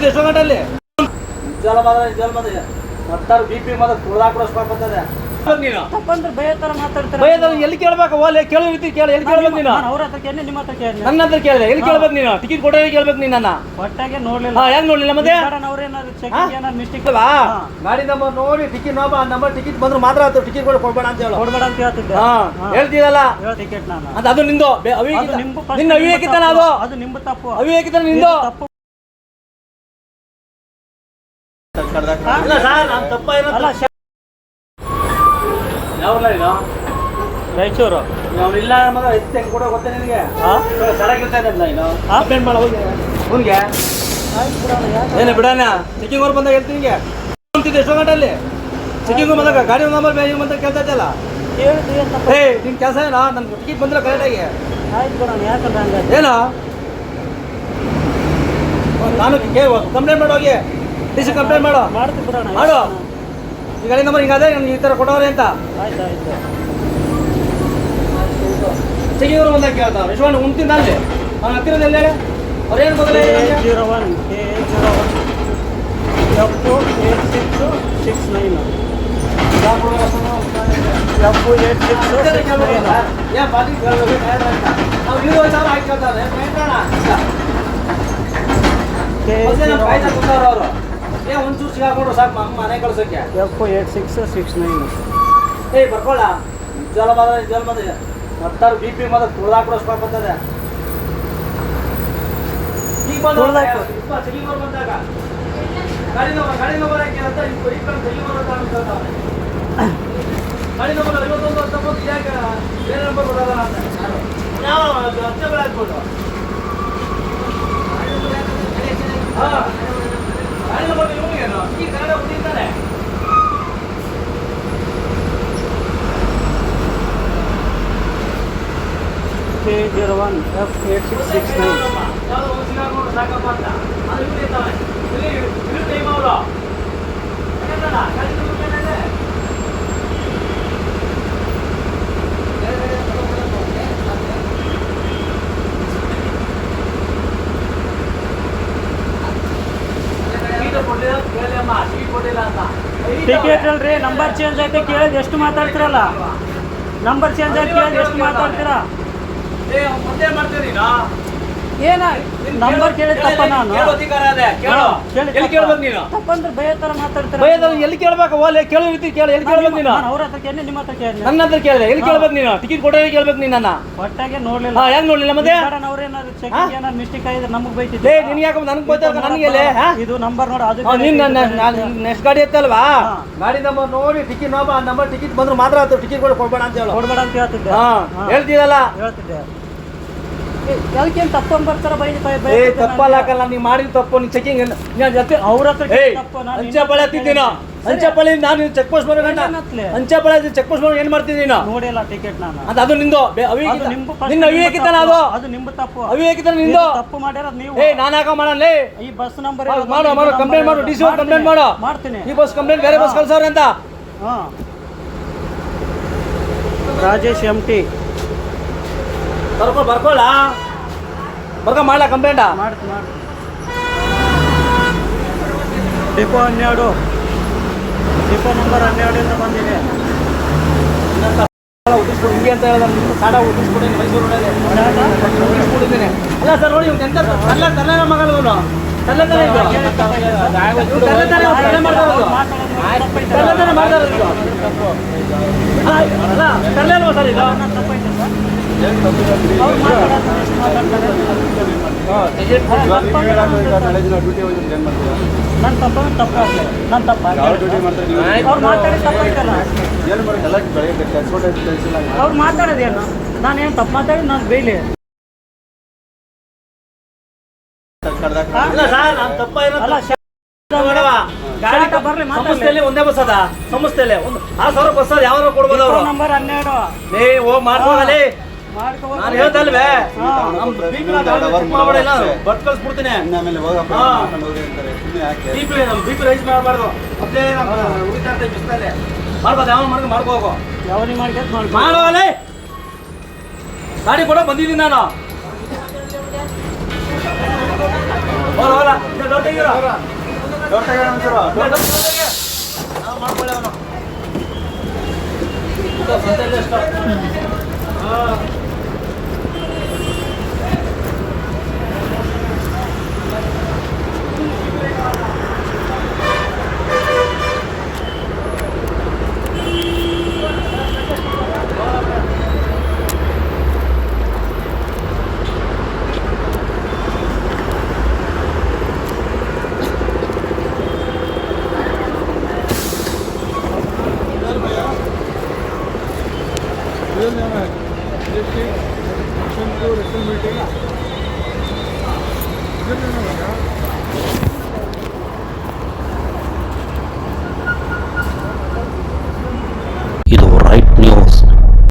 ಕುಂತಿದ್ದೆ ಎಷ್ಟೋ ಗಂಟಲ್ಲಿ ಜಲ ಮಾತ್ರ ಜಲ ಮಾತ್ರ ಮತ್ತಾರು ಬಿ ಪಿ ಮಾತ್ರ ಕುಡ್ದಾಕ್ಬಿಡೋ ಬರ್ತದೆ ನೀನು? ತಪ್ಪಂದ್ರೆ ಭಯ ತರ ಮಾತಾಡ್ತಾರೆ? ಭಯದ ಎಲ್ಲಿ ಕೇಳ್ಬೇಕು? ಓಲೆ ಕೇಳೋ ರೀತಿ ಕೇಳ ಎಲ್ಲಿ ಕೇಳ್ಬೇಕು ನೀನು? ನಾನು ಅವ್ರ ಹತ್ರ ಕೇಳಿ ನಿಮ್ಮ ಹತ್ರ ಕೇಳಿ ನನ್ನ ಹತ್ರ ಕೇಳಿದೆ ಎಲ್ಲಿ ಕೇಳ್ಬೇಕು ನೀನು? ಟಿಕೆಟ್ ಕೊಡೋ ಕೇಳ್ಬೇಕು ನೀನು ನನ್ನ? ಒಟ್ಟಾಗೆ ನೋಡ್ಲಿಲ್ಲ. ಹಾ ಹೆಂಗ್ ನೋಡ್ಲಿಲ್ಲ ಮತ್ತೆ? ಅವ್ರೇನಾದ್ರು ಚೆಕ್ ಹಾ? ಏನಾದ್ರು ಮಿಸ್ಟೇಕ್ ಅಲ್ವಾ? ಗಾಡಿ ನಂಬರ್ ನೋಡಿ ಟಿಕೆಟ್ ನೋಬ ನಂಬರ್ ಟಿಕೆಟ್ ಬಂದ್ರೆ ಮಾತ್ರ ಆಯ್ತು ಟಿಕೆಟ್ ಕೂಡ ಕೊಡ್ಬೇಡ ಅಂತ ಹೇಳು. ಕೊಡ್ಬೇಡ ಅಂತ ಹೇಳ್ತಿದ್ದೆ. ಹಾ ಹೇಳ್ತೀರಲ್ಲ? ಹೇಳ ಟಿಕೆಟ್ ನಾನು. ಅದು ನಿಂದು. ಬೆ- ಅದು ಅವಿವೇಕಿತ ನಿಂಬು ನಿನ್ನ ಅವಿವೇಕಿತನ ಅದು. ಅದು ನಿಂಬು ತಪ್ಪು. ಅವಿವೇಕಿತನ ನಿಂದು. ತಪ್ಪು ರಾಯಚೂರು. ಇಲ್ಲ ಮಗ ಎಷ್ಟು ಕೂಡ ಕೊಡೋ ಗೊತ್ತೇ ನಿನಗೆ? ಹಾ? ಇನ್ನು ಹಾ? ಕಂಪ್ಲೇಂಟ್ ಮಾಡೋ ಅವ್ನಿಗೆ ಏನು ಬಿಡಾನ ಚೆಕಿಂಗ್ ಅವ್ರು ಬಂದಾಗ ಹೇಳ್ತೀನಿ ನಿಮಗೆ ಅಂತಿದ್ದೆ ಎಷ್ಟೋ ಗಂಟಲ್ಲಿ ಚೆಕಿಂಗ್ ಬಂದಾಗ ಗಾಡಿ ನಂಬರ್ ಬೇಗ ಬಂದಾಗ ಕೇಳ್ತಾ ಇದ್ದಲ್ಲ ಹೇಳಿದ್ದು ಏನ್ ತಪ್ಪು? ಏ ನಿನ್ ಕೆಲಸ ಏನೋ? ನನ್ ಟಿಕೆಟ್ ಬಂದಿಲ್ಲ ಕರೆಕ್ಟಾಗಿ ಏನೋ? ನಾನು ಕಂಪ್ಲೇಂಟ್ ಮಾಡೋ ಸಿ ಕಂಪ್ಲೇಂಟ್ ಮಾಡು. ಮಾಡು. ಈ ಗಾಡಿ ನಂಬರ್ ಹಿಂಗಾದ್ರೆ ಈ ಥರ ಕೊಡೋರಿ ಅಂತ. ಆಯ್ತು ಆಯ್ತು. ಚೆಕಿಂಗ್ ಅವ್ರು ಬಂದಾಗ ಕೇಳ್ತಾವ ಅಲ್ಲಿ ಅವ್ನ ಹತ್ತಿರದ ಎಲ್ಲ ಅವ್ರು ಏನು ಮೊದಲೇ zero one A zero one F eight six six nine F eight six K ಒಂಚೂರು ಸಿಗಾಕೊಂಡ್ರು ಸಾಕು ನಮ್ಮ ಮನೆ F eight six six nine ಏಯ್ ಬರ್ಕೊಳ್ಳ ಜಲ ಮಾತ್ರ ಜಲ ಮಾತ್ರ ಮತ್ತಾರು ಬಿ ಪಿ ಮಾತ್ರ ತುಳ್ದಾಕ್ಬಿಡೋ ಬರ್ತದೆ. ಈಗ ಬಂದು ತುಳ್ದಾಕು. ಇಪ್ಪ ಬಂದಾಗ. ಗಾಡಿ ನಂಬರ್ ಗಾಡಿ ನಂಬರ್ ಹಾಕಿ ಅಂತ ಅವ್ರು ಅಂತ ಅನ್ಕೊಳ್ತಾವ್ನೆ. ಗಾಡಿ ನಂಬರ್ ಐವತ್ತೊಂದು ಹತ್ತೊಂಬತ್ತು ಯಾಕೆ ಬೇರೆ ನಂಬರ್ ಅಂತ. ಹಾಕ್ಬೋದು. ಹಾ ಗಾಡಿ ನಂಬರ್ ಇವನಿಗೇನು ಈ Kannada ಹುಟ್ಟಿರ್ತಾನೆ K zero one F eight six six nine ಯಾವ್ದೋ ಒಂದು ಸಿಗಾಕೊಂಡು ಸಾಕಪ್ಪ ಅಂತ ಅದು ಇಲ್ಲಿ ಇರ್ತಾವೆ ಇಲ್ಲಿ ಇಲ್ಲಿ ಟೈಮ್ ಅವರು ಯಾಕಂದ್ರಲ್ಲ, ಗಾಡಿ ನಂಬರ್ ಏನಿದೆ? ಟಿಕೆಟ್ ಕೊಡ್ಲಿಲ್ಲ ಅಂತ ಟಿಕೆಟ್ ಅಲ್ರಿ ನಂಬರ್ ಚೇಂಜ್ ಆಯ್ತು ಕೇಳಿದ್ ಎಷ್ಟು ಮಾತಾಡ್ತಿರಲ್ಲ? ನಂಬರ್ ಚೇಂಜ್ ಆಯ್ತು ಕೇಳಿದ್ ಎಷ್ಟು ಮಾತಾಡ್ತೀರಾ? ಏನ ನಂಬರ್ ಕೇಳಿದ್ ತಪ್ಪ ನಾನು. ಎಲ್ಲಿ. ಕೇಳ್ಬೇಕು ನೀನು? ತಪ್ಪಂದ್ರೆ ಭಯ ತರ ಮಾತಾಡ್ತೀರಾ ಭಯದ ಎಲ್ಲಿ ಕೇಳ್ಬೇಕು? ಓಲೆ ಕೇಳೋ ರೀತಿ ಕೇಳಿ. ಎಲ್ಲಿ ಕೇಳ್ಬೇಕು ನೀನು? ನಾನು ಅವ್ರ ಹತ್ರ ಕೇಳಿ ನಿಮ್ಮ ಹತ್ರ ಕೇಳಿ ನನ್ನ ಹತ್ರ ಕೇಳಿದೆ. ಎಲ್ಲಿ ಕೇಳ್ಬೇಕು ನೀನು? ಟಿಕೆಟ್ ಕೊಡೋ ಕೇಳ್ಬೇಕು ನೀನು ನನ್ನ? ಒಟ್ಟಾಗೆ ನೋಡ್ಲಿಲ್ಲ. ಹಾ ಹೆಂಗ್ ನೋಡ್ಲಿಲ್ಲ ಮತ್ತೆ? ಅವ್ರೇನಾದ್ರು ಚೆಕ್? ಏನಾದ್ರು ಮಿಸ್ಟೇಕ್ ಆಗಿದೆ ನಮಗ್ ಬೈತಿದ್ದೆ ನಿನ್ಗೆ ಯಾಕೆ ನನಗೆ ಗೊತ್ತಾಗ ನನಗೆ ಎಲೆ ಇದು ನಂಬರ್ ನೋಡು ಅದು ನಿನ್ನ ನೀನ್ ನೆಕ್ಸ್ಟ್ ಗಾಡಿ ಎತ್ತಲ್ವಾ? ಗಾಡಿ ನಂಬರ್ ನೋಡಿ ಟಿಕೆಟ್ ನೋಬ ನಂಬರ್ ಟಿಕೆಟ್ ಬಂದ್ರೆ ಮಾತ್ರ ಟಿಕೆಟ್ ಕೂಡ ಕೊಡ್ಬೇಡ ಅಂತ ಹೇಳು. ಕೊಡ್ಬೇಡ ಅಂತ ಹೇಳ್ತಿದ್ದೆ. ಹಾ ಹಾ. ಹೇಳ್ತೀರಲ್ಲ ಹೇಳ್ತಿದ್ದೆ. ಅದಕ್ಕೇನು ಏ ನೀ ಮಾಡಿದ ತಪ್ಪು ನೀ ಚೆಕಿಂಗ್ ಜೊತೆ ಅವ್ರ ಹತ್ರ ಏಯ್ ತಪ್ಪು ನಾನು ಅಂಚೆ ಬಳೆ ಹತ್ತಿದ್ದೀನ? ಅಂಚೆ ಬಳೆ ನಾನು ಚೆಕ್ ಪೋಸ್ಟ್? ಅಂಚೆ ಬಳೆ ಚೆಕ್ ಏನ್ ನೋಡಿಲ್ಲ ಟಿಕೆಟ್ ನಾನು. ಅದು ನಿಂದು. ಬೆ- ಅದು ಅವಿವೇಕಿತ ನಿಂಬು first ನಿನ್ನ ತಪ್ಪು. ಅದು. ಅದು ನಿಂಬು ತಪ್ಪು. ಅವಿವೇಕಿತನ ನಿಂದು. ತಪ್ಪು ಮಾಡಿರೋದು ನೀವು. ಏ ನಾನು ಯಾಕೆ ಈ ಬಸ್ ನಂಬರ್ ಮಾಡು, ಮಾಡು, ಮಾಡು, complaint ಮಾಡು, DC ಅವ್ರು complaint ಮಾಡು. ಮಾಡ್ತೀನಿ. ಈ ಬಸ್ ಕಂಪ್ಲೇಂಟ್ ಬೇರೆ ಬಸ್ ಕಳ್ಸವ್ರೆ ಅಂತ. ಹಾ. ರಾಜೇಶ್ ಎಂ ಟಿ ಬರ್ಕೊ ಬರ್ಕೊಳ್ಳ ಬರ್ಕೊ ಮಾಡ್ಲಾ ಕಂಪ್ಲೇಂಟ ಡಿಪೋ ಹನ್ನೆರಡು. ಡಿಪೋ ನಂಬರ್ ಹನ್ನೆರಡರಿಂದ ಬಂದಿದೆ. ಹಿಂಗೆ ಅಂತ ಹೇಳಿದ್ರೆ ನಿಮ್ಮ ಸಾಡ ಉದ್ದಿಸ್ಬಿಡಿ ಮೈಸೂರು ಅಲ್ಲ ಸರ್ ನೋಡಿ ಇವ್ನು ಎಂತ ತಲ್ಲ ಮಗಳು ಇವನು. ತಲೆ ತಲ್ಲ ಮಾಡ್ತಾ ಅಲ್ಲ ತಲೆ ಸರ್ ಇದು? ನನ್ನ ತಪ್ಪ ನನ್ನ ತಪ್ಪ ಅವ್ರು ಮಾತಾಡಿ ತಪ್ಪಾಯ್ತಲ್ಲ ಅವ್ರು ಮಾತಾಡೋದೇನು ನಾನೇನು ತಪ್ಪು ಮಾತಾಡಿ ನಾನು ಬೇಲಿ ಅಲ್ಲ. ಸಂಸ್ಥೆಯಲ್ಲಿ ಒಂದೇ ಬಸ್ ಅದ ಸಂಸ್ಥೆಯಲ್ಲಿ ಒಂದು ಆ ಸಾವಿರ ಬಸ್ ಯಾವ್ದು ಯಾವ ಕೊಡ್ಬೋದು ಅವರು ನಂಬರ್ ಹನ್ನೆರಡು ನೀವು ಮಾಡ್ಬೋದಲ್ಲಿ ನಾನು ಬಟ್ ಕಳ್ಸ್ಬಿಡ್ತೀನಿ ಪಿ ರೈಸ್ ಮಾಡಬಾರ್ದು. ಮತ್ತೆ ನಮ್ಮ ಉಳಿತಾ ಇರ್ತದೆ ಬಿಸಿಲಲ್ಲಿ ಮಾಡ್ಬೋದು ಯಾವ ಮಾಡ್ಕೊಂಡು ಯಾವನಿ ಮಾಡ್ಕೊಂಡು ಗಾಡಿ ಕೊಡ ಬಂದಿದ್ದೀನಿ ನಾನು. ಹೋಲ ಹೋಲ ತೆಗೀರೋ ತೆಗೀರೋ ನಾವು ಮಾಡ್ಕೊಳ್ಳಿ ಅವನು. ಇದು ಎಷ್ಟು? ಹಾ. 선물들 설명을 하자.